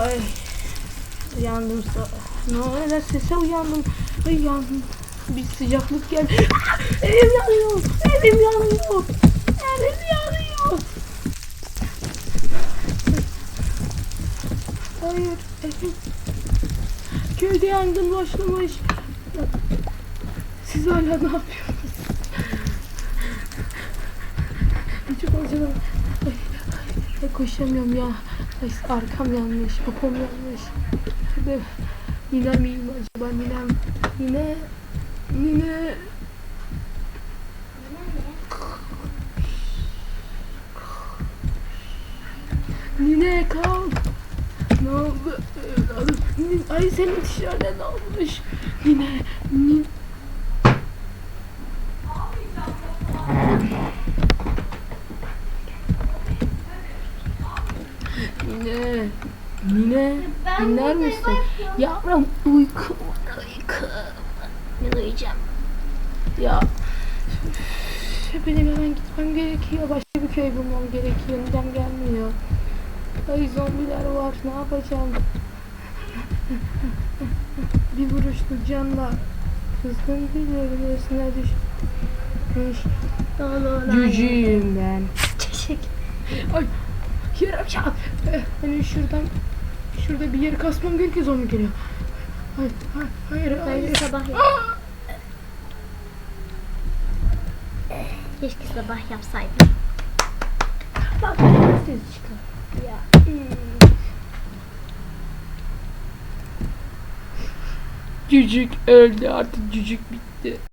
Ay. Uyandım. Ne oluyor? Sese uyandım. Ay yandım. Bir sıcaklık geldi. Evim yanıyor. Evim yanıyor. Evim yanıyor. Hayır. Evim. Köyde yangın başlamış. Siz hala ne yapıyorsunuz? Çok acaba. Ay, ay, koşamıyorum ya. Ay, arkam yanmış, popom yanmış. Hadi. Ninem iyi mi acaba ninem? Nine, nine. Nine kalk. Ne oldu? Ay senin dışarıda ne olmuş? Nine, nin. Nine, Nine, Ben dinler misin? Yavrum uyku var, uyku. Ben uyuyacağım. Ya benim hemen gitmem gerekiyor. Başka bir köy bulmam gerekiyor. Neden gelmiyor? Ay zombiler var. Ne yapacağım? bir vuruşlu canla kızgın bir bölgesine düşmüş. Cücüğüm ben. Teşekkür. Ay Yarım çap. Hani şuradan şurada bir yeri kasmam gerekiyor zombi geliyor. Hayır, hayır, hayır, hayır. Sabah yap. Keşke sabah yapsaydım. Bak böyle ses çıkar. Ya. Cücük öldü artık cücük bitti.